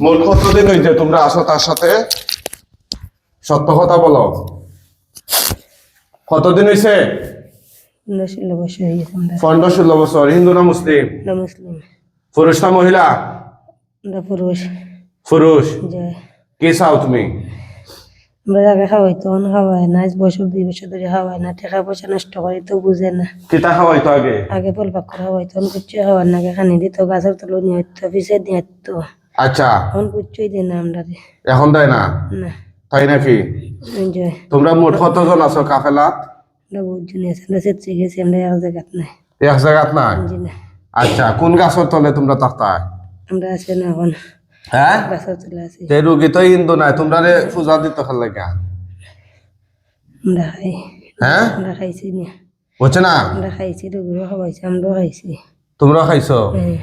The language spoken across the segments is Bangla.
মোট কতদিন হয়েছে তোমরা আসো তার সাথে। সত্য কথা বলো। কতদিন হয়েছে হয়ে পনেরো ষোলো। বছর হিন্দু না মুসলিম? পুরুষ না মহিলা? পুরুষ। পুরুষ? যে কি চাও তুমি? আমরা আগে খাওয়াই তখন খাওয়াই না আজ বছর দুই বছর ধরে খাওয়াই না টাকা পয়সা নষ্ট করি তো বুঝে না। কিতা খাওয়াইতো আগে? আগে ফল পাক করে খাওয়াই তখন কুচ্ছু খাওয়ার না খানি দিত গাছের তলো নিয়ে হইতো পিছে দিয়ে তো আচ্ছা। এখন কুচ্ছুই দিই না আমরা। এখন দেয় না? না। তাই নাকি? তোমরা মোট কতজন আছো কাফেলাত? আমরা বহুত জনে আছে আমরা চেঁচে গেছি আমরা এক জায়গাত নাই। এক জায়গাত নাই? আচ্ছা কোন গাছের তলে তোমরা তাকতায় আমরা আছি না এখন। হ্যাঁ? গাছের তলে আছি। তে রুগী তো হিন্দু নাই তোমরা রে পূজা দিত খেল লাগা? আমরা খাই। হ্যাঁ? আমরা খাইছি না। বুঝছে না? আমরা খাইছি রুগীরও খাওয়াইছি আমরাও খাইছি। তোমরা খাইছো? হ্যাঁ।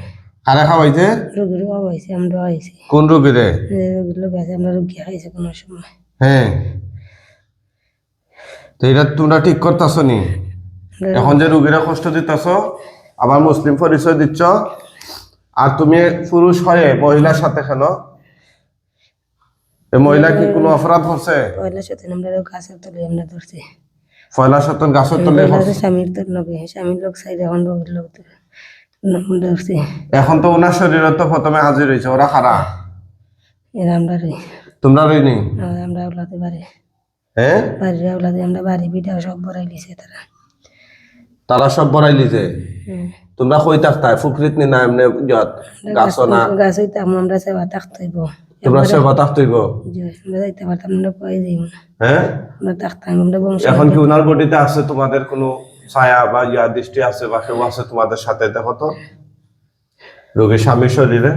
কারে খাওয়াইছে রুগীরও খাওয়াইছি আমরাও খাইছি কোন রুগী রে? রুগীর লোক আছে আমরা রুগী খাইছি কোনো সময়। হ্যাঁ। তো এটা তোমরা ঠিক করতেছ নি? এখন যে রুগীরা কষ্ট দিতেছ আবার মুসলিম পরিচয় দিচ্ছ আর তুমি পুরুষ হয়ে মহিলার সাথে কেন এই মহিলা কি কোনো অপরাধ করছে? পয়লা সাথে আমরা গাছের তলে আমরা ধরছি। পয়লা সতন গাছের তলে তো স্বামীর তো লগে স্বামীর লোক সাইড এখন রোগীর লোক তো এখন তো ওনার শরীরে তো প্রথমে হাজির হয়েছে ওরা খারা। এরা আমরা রে তোমরা আমরা ওলাতে পারি হ্যাঁ? বাড়ির ওলাতে আমরা বাড়ি বিটা সব বড়াই দিছে তারা। তারা সব বড়াইলি যে হ্যাঁ। তোমরা কই থাকতাই ফুকরিত নি না এমনি যত গাছ না? গাছ আমরা সেবা থাকতে তোমরা সেবা থাকতইব আমরা যাইতে পারতাম আমরা যাইব। হ্যাঁ? আমরা থাকতাম আমরা বংশ এখন কি ওনার বডিতে আছে তোমাদের কোনো ছায়া বা ইয়া দৃষ্টি আছে বা কেউ আছে তোমাদের সাথে দেখো তো। রোগীর স্বামীর শরীরে।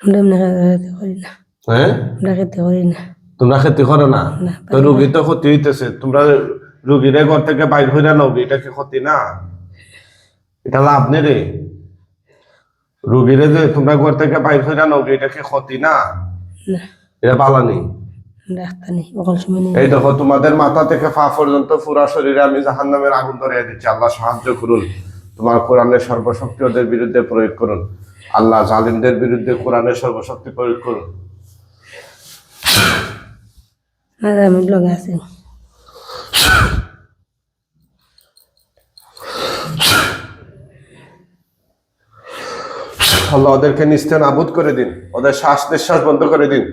আমরা খেতে করি না। হ্যাঁ? খেতে তোমরা ক্ষতি করো না? তো রুগী তো ক্ষতি হইতেছে। তোমরা রুগীরে ঘর থেকে বাইর হইরা নাও এটা কি ক্ষতি না? এটা লাভ নেই রে। রুগীরে যে তোমরা ঘর থেকে বাইর হইরা নাও এটা কি ক্ষতি না? না। এটা নেই। এই দেখো তোমাদের মাথা থেকে পা পর্যন্ত পুরা শরীরে আমি জাহান নামের আগুন ধরে দিচ্ছি। আল্লাহ সাহায্য করুন। তোমার কোরআনের সর্বশক্তি ওদের বিরুদ্ধে প্রয়োগ করুন। আল্লাহ জালিমদের বিরুদ্ধে কোরআনের সর্বশক্তি প্রয়োগ করুন। আমি লগে আছি। আল্লাহ ওদেরকে নিস্তে নাবুদ করে দিন। ওদের শ্বাস নিঃশ্বাস বন্ধ করে দিন।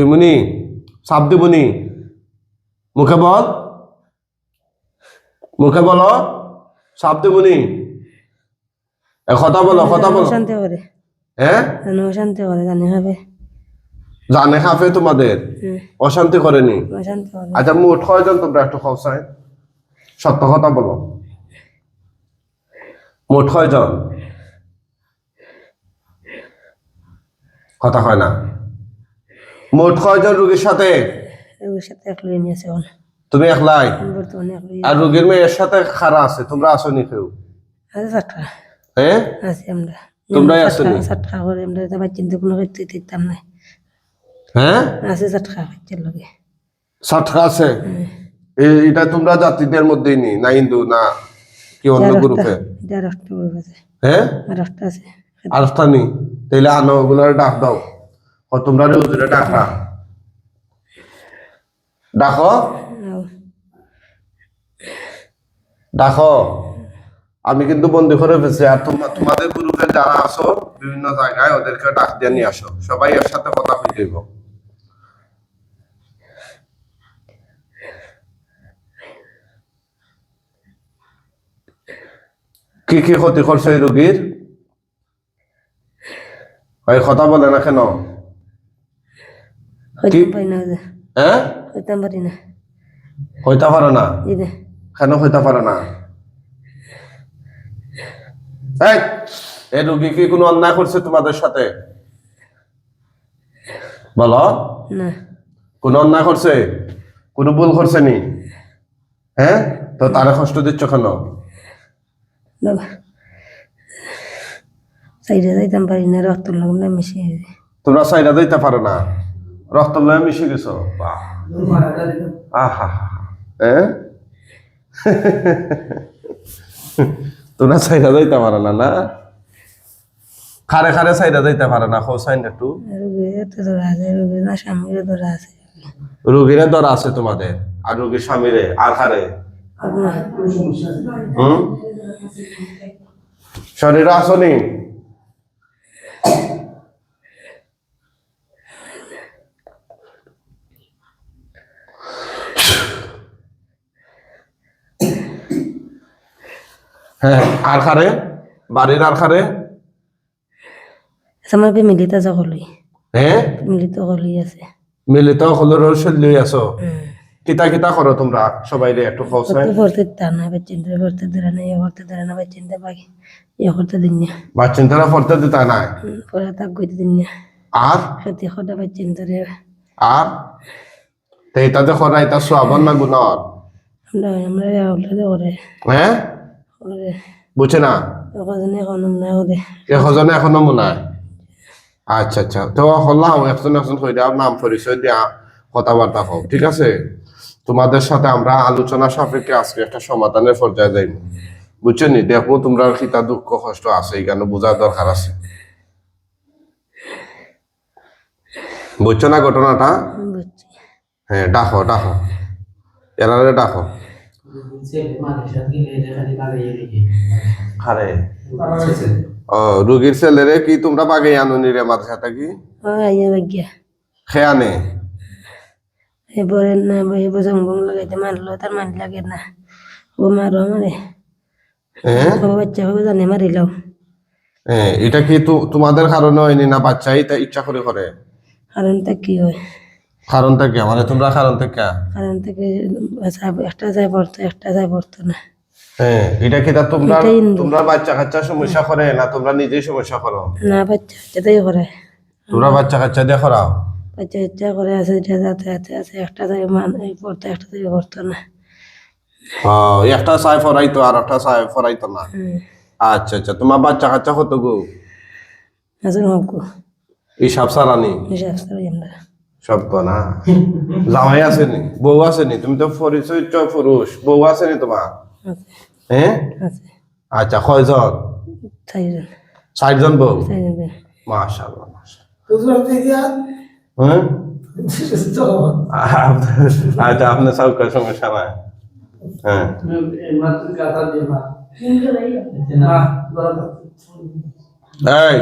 দিমুনি সাপ দিবনি মুখে বল। মুখে বলো। সাপ দিবনি কথা বলো কথা বলো। হ্যাঁ অশান্তি করে জানি হবে। জানে খাফে তোমাদের। অশান্তি করেনি। আচ্ছা মোট কয়জন তোমরা একটু খাওসায় সত্য কথা বলো। মোট কয়জন কথা হয় না। মোট কয়জন রুগীর সাথে? এখন। তুমি একলাই? বর্তমানে আর রুগীর মেয়ের সাথে খারা আছে? তোমরা আসনি কেউ? আছে সাতটা হ্যাঁ আছি আমরা। তোমরাই আসনি? সাতটা করে আমরা তো বাচ্চা তো কোনো ক্ষেত্রে দেখতাম না। হ্যাঁ আছে সাতটা বাচ্চার লগে। সাতটা আছে? এটা তোমরা জাতিদের মধ্যেই নি? না হিন্দু না কি অন্য গ্রুপে? এটা রক্ত গ্রুপ আছে। হ্যাঁ আর আনো ডাক দাও। তোমরা রোজরে ডাকা। ডাকো। ডাকো। আমি কিন্তু বন্দি করে ফেলছি। আর তোমা- তোমাদের গ্রুপে যারা আসো বিভিন্ন জায়গায় ওদেরকে ডাক দিয়ে নিয়ে আসো। সবাই এর সাথে কথা হয়ে যাইব কি কি ক্ষতি করছে এই রোগীর? কথা বলে না কেন? হইতাম পারি না ওদের, হ্যাঁ? হইতাম পারি না। হইতে পারে না? এই যে কেন হইতে পারে না? এই, এই কি কোনো অন্যায় করছে তোমাদের সাথে? বলো। না। কোন অন্যায় করছে? কোন ভুল করছে নি? হ্যাঁ? তো তারা কষ্ট দিচ্ছ কেন? বাবা সাইডে যাইতাম পারি না রক্ত লাগলে মিশিয়ে যায় তোমরা সাইডা যাইতে পারো না। রক্ত লয়ে মিশে গেছো? আহা। হ্যাঁ তোমরা সাইডা যাইতে পারো না না? খারে খারে সাইডা যাইতে পারো না খো সাইন একটু। রোগীর ধরা আছে তোমাদের, আর রোগীর স্বামীরে, আর খারে? হুম? শরীরে হ্যাঁ আর খারে? বাড়ির আর খারে? আমার ফ্যামিলিতে সকলই হ্যাঁ ফ্যামিলিতে সকলই আছে। মিলিত হলর লই আছো? কিতা কিতা করো তোমরা সবাই রে একটু খোঁজ করতে পড়তে তার না বাচ্চিন্তে পড়তে ধরে না ইয়ে করতে ধরে না বাচ্চিন্তে বাকি ইয়ে করতে দিন না বাচ্চিন্তারা পড়তে দিতা নাই? পরে তাক গইতে দিন না। আর খেতে খোদা বাচ্চিন্তে রে আর তো এটাতে করা এটা সোয়াবন না গুণর আমরা আমরা হ্যাঁ বুঝছে না? ওখানে এখন মনে হয় আচ্ছা আচ্ছা। তো হল্লাহ একজন একজন হয়ে দেওয়ার নাম পরিচয় দিয়া কথাবার্তা হোক ঠিক আছে? তোমাদের সাথে আমরা আলোচনা সাপেক্ষে আজকে একটা সমাধানের পর্যায়ে যাইব। বুঝছ নি? দেখো তোমরা খিতা দুঃখ কষ্ট আছে এখানে বোঝার দরকার আছে। বুঝছ না ঘটনাটা? হ্যাঁ ডাকো ডাকো। এরারে ডাকো। রুগীর ছেলেরে কি তোমরা বাগে আনুনি রে মাথার সাথে কি? খেয়ানে এবারে না এবার জঙ্গল লাগাইতে মারলো তার মানি লাগে না। ও মারো মারে হ্যাঁ ও বাচ্চা হবে জানে মারিলাও হ্যাঁ, এটা কি তু- তোমাদের কারণে হয়নি না বাচ্চা তা ইচ্ছা করে করে? কারণ তা কি হয়? কারণ থেকে মানে তোমরা কারণ থেকে কারণ থেকে একটা যায় পড়তো একটা যায় পড়তো না। হ্যাঁ এটা কি তা তোমরা তোমরা বাচ্চা কাচ্চা সমস্যা করে না তোমরা নিজেই সমস্যা করো? না বাচ্চা বাচ্চাটাই করে। তোমরা বাচ্চা কাচ্চা দিয়ে করাও? বাচ্চা ইচ্ছা করে আছে এটা যাতে যাতে আছে একটা যায় মান পড়তো একটা যায় পড়তো না। ও, একটা চাই ফরাইতো আর একটা চাই ফরাইতো না। আচ্ছা আচ্ছা তোমার বাচ্চা কাচ্চা কত গো আসুন হকু হিসাব সারানি? হিসাব আমরা। সব না জামাই আসেনি বউ আসেনি তুমি তো পরিচয় পুরুষ বউ আসেনি তোমার? হ্যাঁ? আচ্ছা কয়জন? ষাটজন বউ? হ্যাঁ? আচ্ছা আপনার সৌকার সমস্যা নাই। হ্যাঁ। এই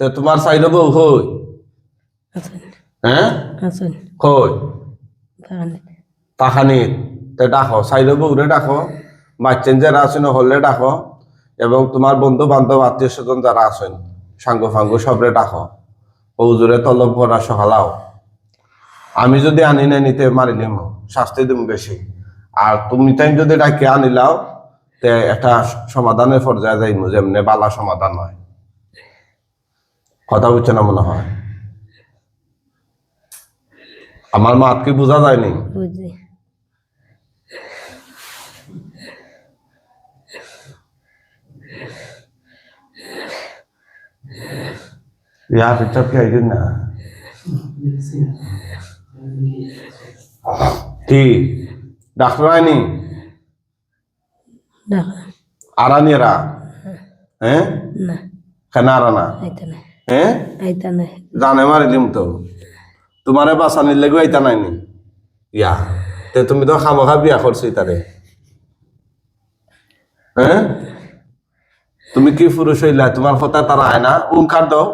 তো তোমার সাইড বউ আছেন হ্যাঁ? আছেন কই? তে ডাকো সাইড বউরে ডাকো। বাচ্চেন যারা আছেন হলে ডাকো। এবং তোমার বন্ধু বান্ধব আত্মীয় স্বজন যারা আছেন সাঙ্গ ফাঙ্গ সবরে ডাকো। ওজুরে তলব করা সকালাও আমি যদি আনি না নিতে মারিলিম শাস্তি দিম বেশি। আর তুমি তাই যদি ডাকে আনিলাও তে একটা সমাধানের পর্যায়ে যাইমু যেমনি বালা সমাধান হয়। কথা বুঝছে না মনে হয়? আমার মাত কি বোঝা যায়নি বুঝছি या पिक्चर की आई ना কি ডাক্তার আইনি ডাকা আরানি এরা হ্যাঁ না কেন আরা না আইতা নাই হ্যাঁ আইতা নাই জানে মারি দিম তো তোমারে বাঁচানির লেগে আইতা নাইনি ইয়া তে তুমি তো খামোখা বিয়া করছি তারে হ্যাঁ তুমি কি পুরুষ হইলা? তোমার কথা তারা আয় না উমকার দাও?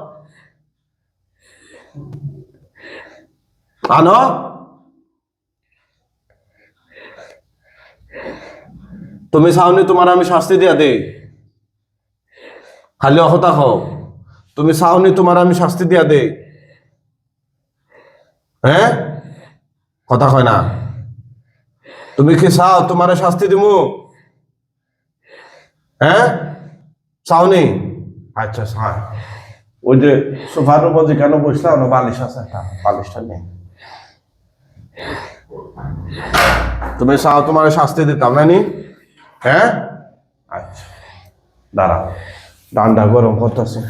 আনো? তুমি চাওনি তোমার আমি শাস্তি দিয়া দে খালি অহতা হোক তুমি চাওনি তোমার আমি শাস্তি দিয়া দে হ্যাঁ? কথা কয় না। তুমি কি চাও তোমারে শাস্তি দিমু? হ্যাঁ? চাওনি? আচ্ছা চাই ওই যে সোফার উপর যেখানে বসলাম না বালিশ আছে একটা, বালিশটা নেই তুমি চাও তোমার শাস্তি দিতাম, না নি? হ্যাঁ? আচ্ছা দাঁড়াও। ডান্ডা গরম করতেছে।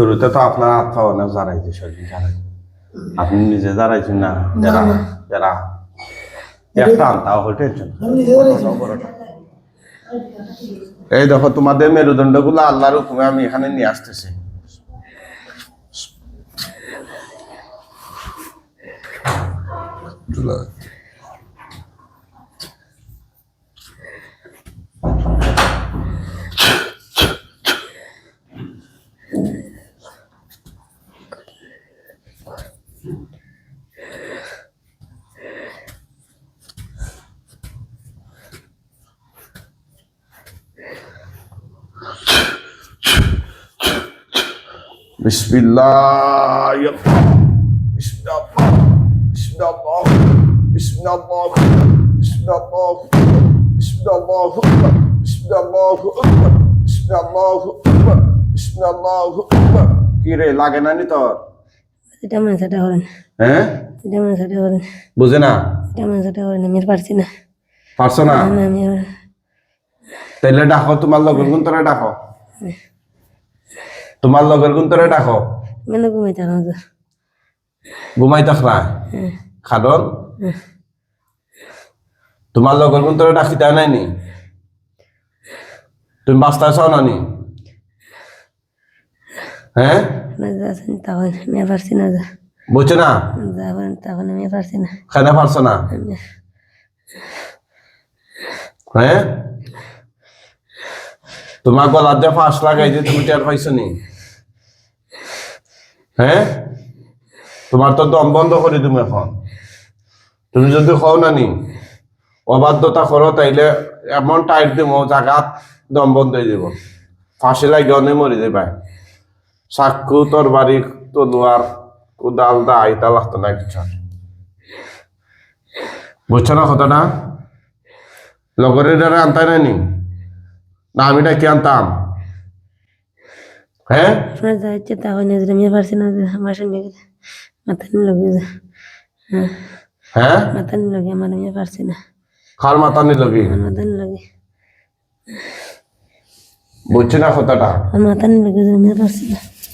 শুরুতে তো আপনার আত্মা অনেক জারাইছে শরীর জারাই আপনি নিজে জারাইছেন না? যারা যারা একটা আনতা হোটেল এই দেখো তোমাদের মেরুদণ্ডগুলো আল্লাহর হুকুমে আমি এখানে নিয়ে আসতেছি। বিসমিল্লাহ বিসমিল্লাহ বিসমিল্লাহ বিসমিল্লাহ বিসমিল্লাহ বিসমিল্লাহ বিসমিল্লাহ বিসমিল্লাহ বিসমিল্লাহ কি রে লাগে না নি তোর এটা মানে সেটা করেন হ্যাঁ? এটা মানে সেটা করেন বুঝে না। এটা মানে সেটা করেন আমি পারছি না। পারছ না? আমি তাইলে ডাকো তোমার লগের গুণ তোরে ডাকো? তোমার লগের গুণ তোরে ডাকো? ঘুমাই থাক খাদন? তোমার লগের গুণ তোরে নাই নি তুমি বাস্তায় চাও না নি হ্যাঁ? না যাচ্ছেন তখন আমি পারছি না যা। বুঝছ না? যাবেন তখন আমি আর পারছি না। খাইতে পারছ না? আমি হ্যাঁ? তোমার গলার ফাঁস তুমি টের পাইছো নি হ্যাঁ? তোমার তো দম বন্ধ করে তুমি এখন। তুমি যদি খাও না নি অবাধ্যতা করো তাইলে এমন টাইট দিব জাগাত দম বন্ধ হয়ে যাব ফাঁসি লাগে অনেক মরে যাবে চাকু তরবারি তলোয়ার কোদাল দা আইতা লাগতো না কিছু। বুঝছ না কথাটা? লগরের দ্বারা আনতাই নাইনি না? আমি কি আনতাম? হ্যাঁ তা না যে আমি আর পারছি না যে আমার সঙ্গে মাথা নিয়ে লগে হ্যাঁ। মাথা নিয়ে লগে আমার আমি পারছি না। খার মাথা নিল কি আমার মাথা নিয়ে লগে। বুঝছি না কথাটা? মাথা নিয়ে লগে পারছি না।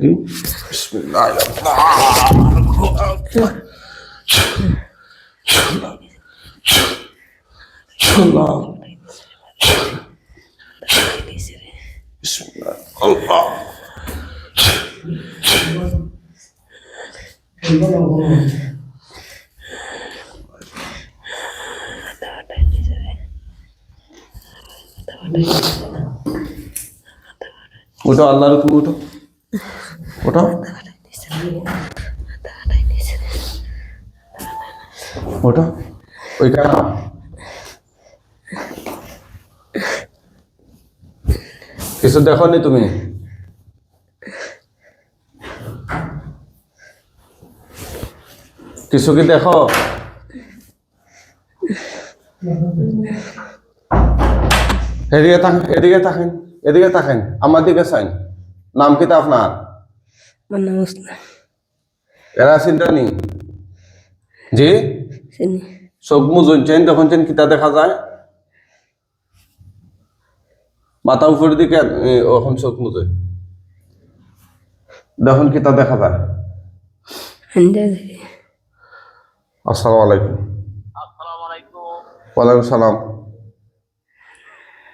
edeyim. Bismillahirrahmanirrahim. Çıllar. Çıllar. Bismillah. Allah. उठो अल्लाह रुकू उठो ওঠো ওই কারা কিছু দেখো নি তুমি? কিছু কি দেখো? এদিকে তাকান এদিকে থাকেন এদিকে থাকেন। আমার দিকে চাইন। নাম কি তা আপনার? আমার নাম হোসনা এরা চিন্তা নি জি? চিনি। চোখ মুজুনছেন তখন চেন কিতা দেখা যায়? মাথা উপরের দিকে এ, ওখন চোখ মুজে দেখুন কিতা দেখা যায়? আসসালামু আলাইকুম ওয়ালাইকুম সালাম।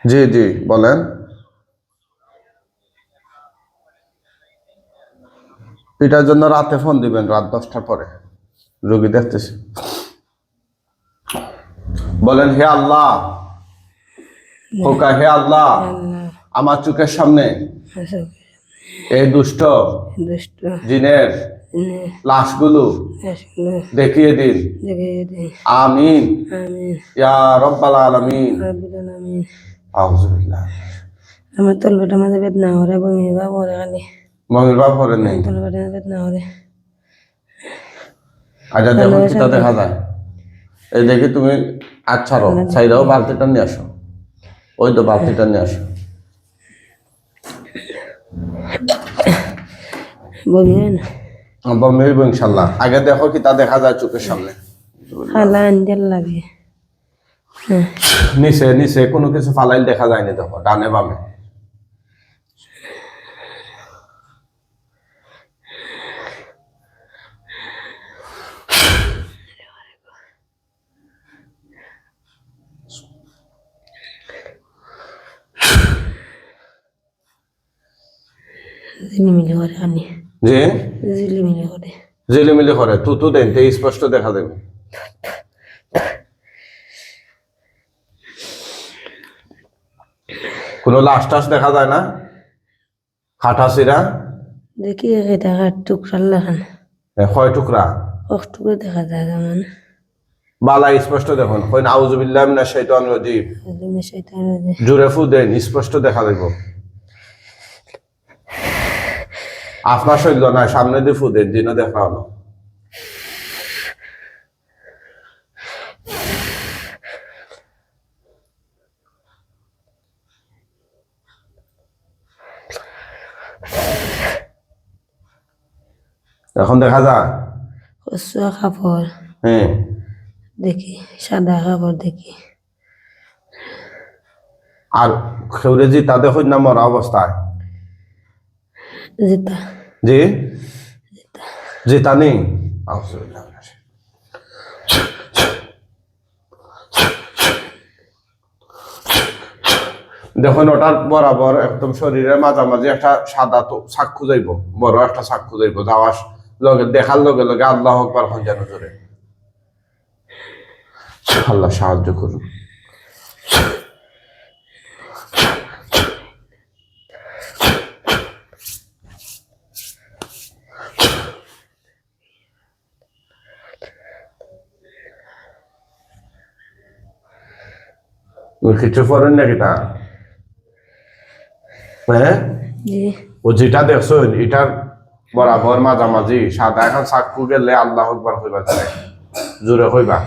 জি জি বলেন। এটার জন্য রাতে ফোন দিবেন রাত দশটার পরে। রোগী দেখতেছি। বলেন হে আল্লাহ হে আল্লাহ আমার চোখের সামনে এই দুষ্ট জিনের লাশগুলো দেখিয়ে দিন। আমিন। আমিন ইয়া রব্বাল আলামিন। আউযুবিল্লাহ আমার তলবেটা মাঝে বেদনা হরে বমি বা পরে খালি মমির বাপ নেই। হরে আচ্ছা কিতা দেখা যায়। এই দেখি তুমি আচ্ছা বালতিটা নিয়ে আসো। ওই তো বালতিটা নিয়ে আসো। বমি না বমি হইব ইনশাল্লাহ। আগে দেখো কিতা দেখা যায় চোখের সামনে। আনজেল লাগে। হ্যাঁ। নিচে নিচে কোনো কিছু ফালাইল দেখা যায়নি দেখো ডানে বামে। ঝিলিমিলি করে আমি যে ঝিলিমিলি করে। ঝিলিমিলি করে। তু তু দেন তে স্পষ্ট দেখা দেবে। কোনো লাশ দেখা যায় না? খাটা সিরা দেখি এটা হাত টুকরার লাগান। কয় টুকরা? অষ্টুকে দেখা যায় যেমন বালা স্পষ্ট দেখুন। কই আউযুবিল্লাহ মিনাশ শাইতানির রাজিম। জোরে ফু দেন স্পষ্ট দেখা দেব। আপনার শৈল না সামনে দিয়ে ফু দেন দিনে দেখা হলো। এখন দেখা যায় কচুয়া কাপড় হ্যাঁ। দেখি সাদা কাপড় দেখি। আর খেউরে জি তাদের হইন মরা অবস্থায়। জি নেই? দেখুন ওটার বরাবর একদম শরীরের মাঝামাঝি একটা সাদা তো সাক্ষু যাইব, বড় একটা সাক্ষু যাইব, যাওয়ার লগে, দেখার লগে লগে আল্লাহ আকবার হন যেন জোরে। আল্লাহ সাহায্য করুন কিছু নাকি তা হ্যাঁ? ও যেটা দেখছ এটার বরাবর মাঝামাঝি। সাদা এখন চাক্ষু গেলে আল্লাহ একবার হইবা যায় জোরে হইবা।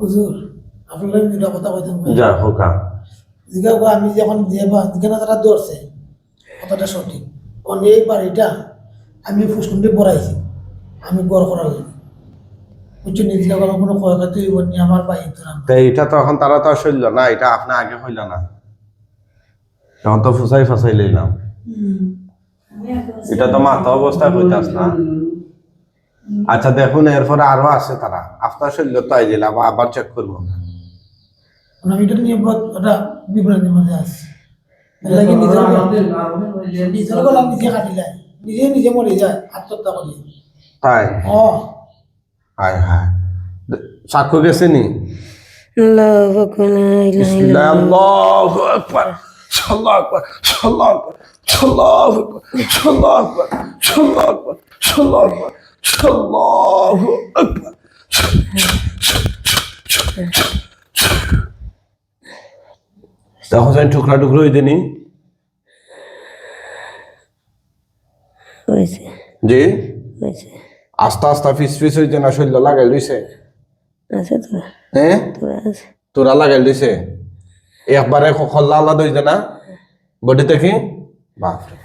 হুজুর আপনারা কথা কইতাম যা হোকা জিগা আমি যখন যে তারা দৌড়ছে কথাটা সঠিক কারণ এই বাড়িটা আমি ফুসকুন্ডি পড়াইছি। আমি গড় করা লাগে। বুঝছ নিজে কোনো কোনো ক্ষয়ক্ষতি হইব নি আমার বাড়ি তো এটা তো এখন তারা তো আর শৈল না এটা আপনি আগে হইল না। তখন তো ফুসাই ফাসাই লইলাম। এটা তো মাথা অবস্থায় হইতাস না। আচ্ছা দেখুন এরপরে আরও আছে তারা। আপনার শৈল তো আই দিলাম আবার চেক করব। কারণ আমি এটা নিয়ে বিভ্রান্তির মধ্যে আছি। লাগি নিজের নিজের গলা নিজে কাটিলাই নিজে নিজে মরে যায় আত্মহত্যা করি। তাই ও। হায় হায়। সাক্ষ্য গেছে নি আল্লাহু আকবার লা ইলাহা বিসমিল্লাহ আল্লাহু আকবার আল্লাহু আকবার আল্লাহু আকবার আল্লাহু আকবার আল্লাহু আকবার আল্লাহু আকবার আল্লাহু আকবার। তখন আমি টুকরা টুকরো হইতে নি। জি? আস্তে আস্তে ফিস ফিস হইতে না শৈল্য লাগাই লইছে? তোরা লাগাই লইছে? একবারে খোল্লা আলাদা হইতে না? বডি দেখি বাপরে।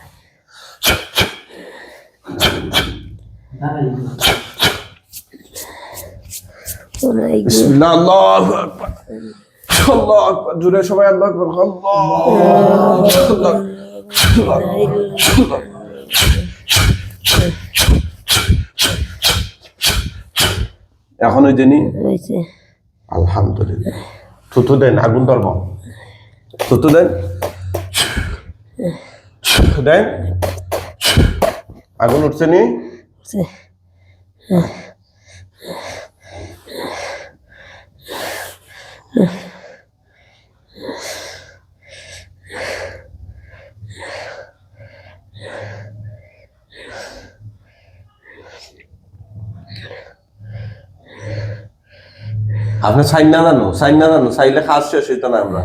বিসমিল্লাহ আল্লাহু আকবার জোরে সবাই আল্লাহু আকবার আল্লাহ এখন ওই হয়েছে। আলহামদুলিল্লাহ। থুতু দেন আগুন ধর্ম থুতু দেন। দেন। আগুন উঠছে নি? আপনি সাইন না জানো? সাইন না জানো? চাইলে খাস শেষ হইতো না আমরা।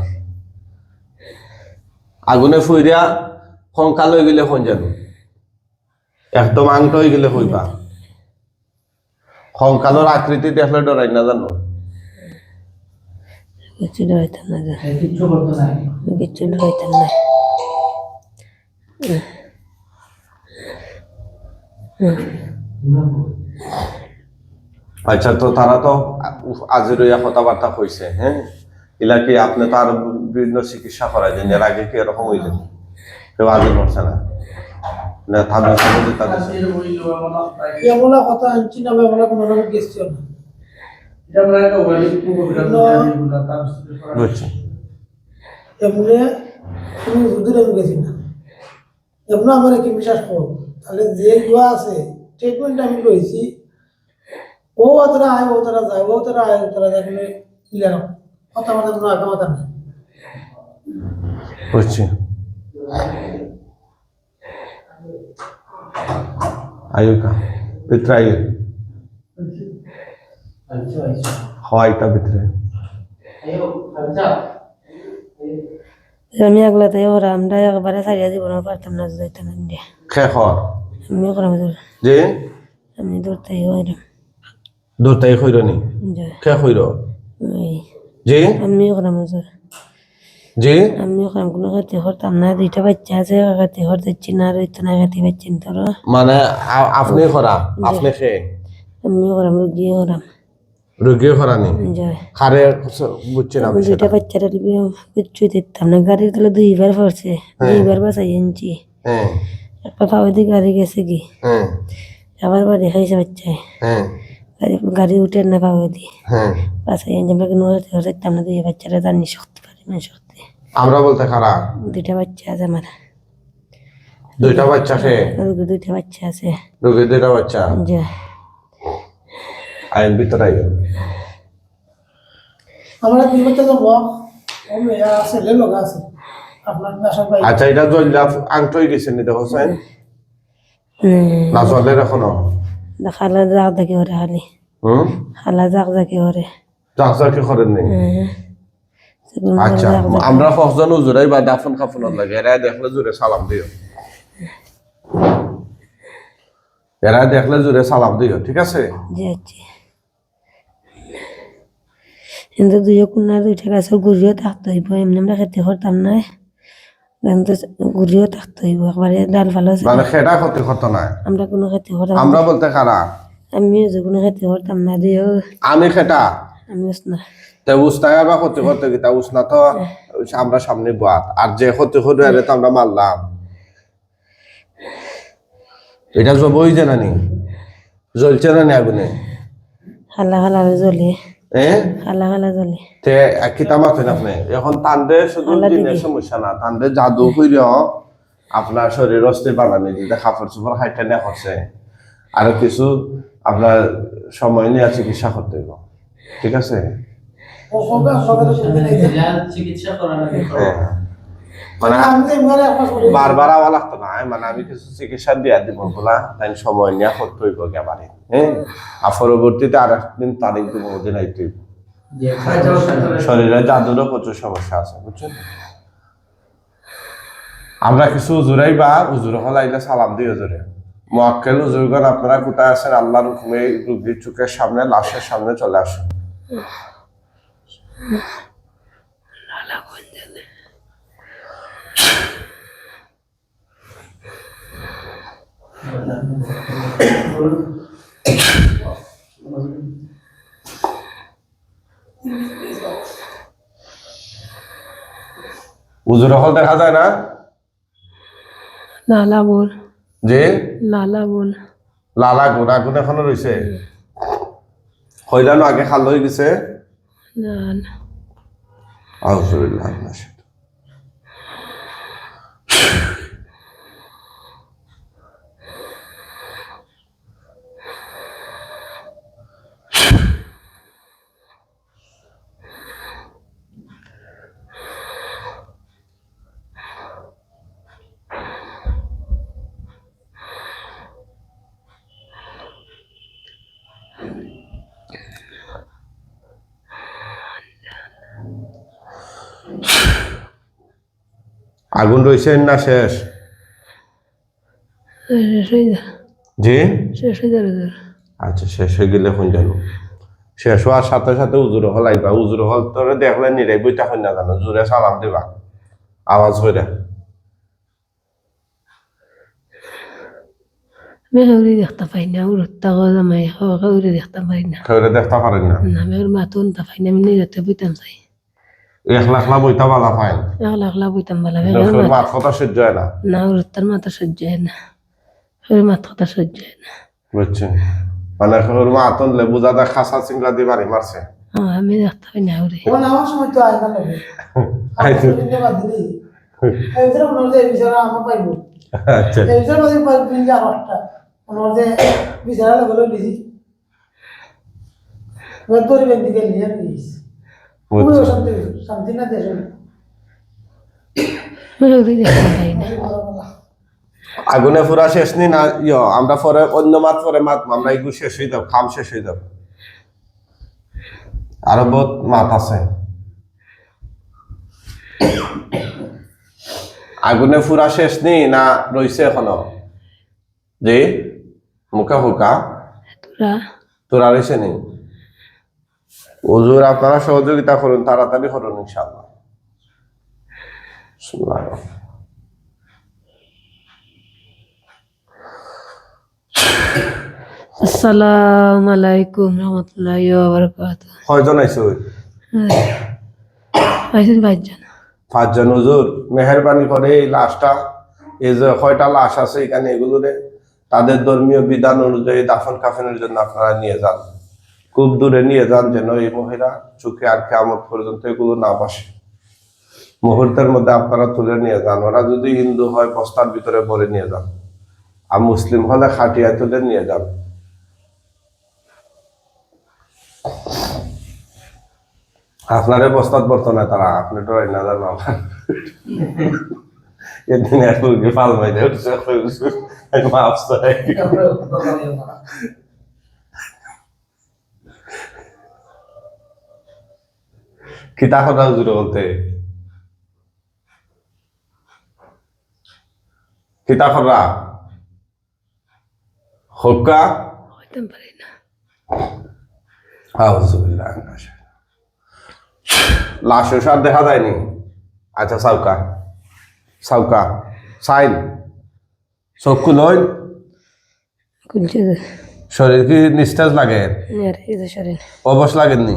আগুনে ফুইরা সংকাল হয়ে গেলে হন জানো? একদম আংট হয়ে গেলে হইবা সংকালের আকৃতি দেখলে ডরাই না জানো? না আচ্ছা তো তারা তো আজিরইয়া কথাবার্তা কইছে হ্যাঁ ইলা কি আপনি তার বিভিন্ন চিকিৎসা করাই দেন এর আগে কি এরকম হইলেন কেউ আজির মরছে না। না তাদের সম্বন্ধে তাদের এমন কথা আনছি না এমন কোনো রকম গেছিল না বুঝছি তুমি দুধের আমি গেছি না এমনি আমার কি বিশ্বাস করো তাহলে যে ইয়া আছে ট্রিটমেন্ট আমি লইছি ও অতটা আয় ও তারা যায় ও তারা আয় ও তারা যায় কিন্তু ক্লিয়ার কথা মাথা কোনো আঁকা মাথা নেই। বুঝছি। আয়ুকা ভিতরে আয়ু। হওয়াইটা ভিতরে আমি আগলাতে ওরা আমরা একবারে সারিয়া জীবন পারতাম না যাইতাম না। ইন্ডিয়া খে খর। আমি করাম দূর। যে আমি দূর থেকে হইলাম দুটাই খৈর নি যায় খে খৈর ওই যে আমি করাম দূর যে আমি ওখানে কোনো ক্ষতি করতাম না দুইটা বাচ্চা আছে ক্ষতি করতেছি না আর হইতো না ক্ষতি পাচ্ছি তোর মানে আপনি খরা আপনি খে আমি করাম রুগিয়ে করাম রোগীও খরা নি? খারে বুঝছে না দুইটা বাচ্চারা কিচ্ছু দিতাম না গাড়ির তলে দুইবার পড়ছে দুইবার বাসাই আনছি হ্যাঁ একটা পাওয়াদি গাড়ি গেছে কি হ্যাঁ আবার বাড়ি খাইছে বাচ্চায় হ্যাঁ গাড়ি গাড়ি উঠে না পাওয়াদি হ্যাঁ। বাসাই আনছি আমরা কোনো ক্ষতি করতাম না দুই বাচ্চারা জানি শক্তি পারি না শক্তি আমরা বলতে খারা দুইটা বাচ্চা আছে আমার। দুইটা বাচ্চা খে রুগী দুইটা বাচ্চা আছে। রোগী দুইটা বাচ্চা? যায় আইন ভিতরে আইন আমরা দুই বাচ্চা তো বক আছে লে লগা আছে। আপনার আচ্ছা এটা জল্লা আংট হয়ে গেছে নি দেখো সাইন? না জলের এখনও? খালা যাক দেখি ওরে খালি খালা যাক দেখি ওরে চাষা কি করেন নি আচ্ছা আমরা বা দাফন কাফন লাগে এরা দেখলে জুড়ে সালাম দিও এরা দেখলে জুড়ে সালাম দিও ঠিক আছে কিন্তু দুইও কোনা দুইটা গাছের গুড়িও থাকতে হইব এমনি আমরা খেতে করতাম না কিন্তু গুড়িও থাকতে হইব একবারে ডাল ভালো মানে সেটা ক্ষতি না আমরা কোনো। আমরা বলতে কারা আমিও যে কোনো খেতে করতাম না দিও আমি খেটা আমি না তে উস্তায় বা ক্ষতি করতে গিয়ে তা উস্না তো আমরা সামনে বাদ আর যে ক্ষতি এলে তো আমরা মারলাম এটা জবই যে নানি জ্বলছে না আগুনে খালা খালা জ্বলে জাদু হইলেও আপনার শরীর অস্থির বানানি দিতে কাপড় চোপড় হাইটা নেওয়া হচ্ছে আরও কিছু আপনার সময় নিয়ে চিকিৎসা করতে ঠিক আছে চিকিৎসা করা লাগে হ্যাঁ মানে বারবার আওয়া লাগতো না মানে আমি কিছু চিকিৎসা দিয়া দিব বলা তাই সময় নিয়ে করতে হইব একেবারে হ্যাঁ? আর পরবর্তীতে আর একদিন তারিখ দিব ওদিন আইতে হইব। শরীরে জাদুরও প্রচুর সমস্যা আছে বুঝছেন আমরা কিছু উজুরাই বা উজুর হলাইলে সালাম দিই উজুরে মোয়াক্কেল উজুরগণ আপনারা কোথায় আছেন? আল্লাহর হুকুমে রুগীর চোখের সামনে লাশের সামনে চলে আসুন। উজুর হল দেখা যায় না? লালা বোন যে? লালা বোন লালা গুণ আগুন এখনও রয়েছে হইলানো আগে খাল হয়ে গেছে না। না আউজুবিল্লাহ আগুন রয়েছে না শেষ? জি? আচ্ছা শেষ হয়ে গেলে কোন জানো। শেষ হওয়ার সাথে সাথে উজুর হল আইবা। উজুর হল তোরে দেখলে নিরাই বইটা হই না জানো। জুড়ে সালাম দিবা। আওয়াজ হইরা। কাউরে দেখতে পাই না। ওর তাকে জামাই কাউরে দেখতে পাই না। কেউ দেখতে পারেন না। না আমি ওর মাতো উনতে পাই না। আমি নিজেতে বইতাম চাই। একলা একলা বইটা বালা পাইন একলা একলা বইতাম বলা তোর মাত কথা সহ্য হয় না। না ওর মাথা সহ্য হয় না। ওর মাথা কথা সহ্য হয় না। বুঝছে। মানে ওর মা আতনলে বুঝা দা খাসা সিংলা দিয়ে বাড়ি মারছে। আমি দেখতে পাই না ওরে। ওখানে আমার সময় তো আয় লাগে আইতো। বাদ দিলি। এই মনে হচ্ছে বিচারা আমার পাইব। আচ্ছা। এই বিচারা বাদে পাইব তিনটা আটটা মনে হচ্ছে বিচারা লাগল দিছি তোর ব্যক্তি গেলি আর দিস খুবই বুঝছে অশান্তি শান্তি না দেশ আগুনে পুরা শেষ নি না ইয় আমরা পরে অন্য মাত পরে মাত আমরা এগুলো শেষ হয়ে যাব খাম শেষ হয়ে যাব আরও বহুত মাত আছে আগুনে ফুরা শেষ নি না রইছে এখনও জি মুখা হুকা তোরা তোরা রয়েছে নি হুজুর আপনারা সহযোগিতা করুন তাড়াতাড়ি করুন আসসালামু আলাইকুম রহমতুল্লাহি ওয়া বারাকাতুহু। কয়জন আইসো আইসেন ভাইজান পাঁচজন। হুজুর মেহরবানি করে এই লাশটা এই যে কয়টা লাশ আছে এখানে এগুলোরে তাদের ধর্মীয় বিধান অনুযায়ী দাফন কাফনের জন্য আপনারা নিয়ে যান। খুব দূরে নিয়ে যান যেন এই মহিলা চোখে আর কেমন পর্যন্ত এগুলো না বসে মুহূর্তের মধ্যে আপনারা তুলে নিয়ে যান। ওরা যদি হিন্দু হয়, বস্তার ভিতরে ভরে নিয়ে যান। আর মুসলিম হলে খাটিয়া তুলে নিয়ে যান। আপনারে বস্তাত বর্তনে তারা, আপনি তো না জানো আমার এদিন মাইতে উঠছে এক মাপ চাই কিতা কথা জুড়ে বলতে কিতা লাশ সার দেখা যায়নি? আচ্ছা সাউকা। সাউকা। সাইন চক্ষু কুলছে শরীর কি নিস্তেজ লাগে? অবশ লাগেননি?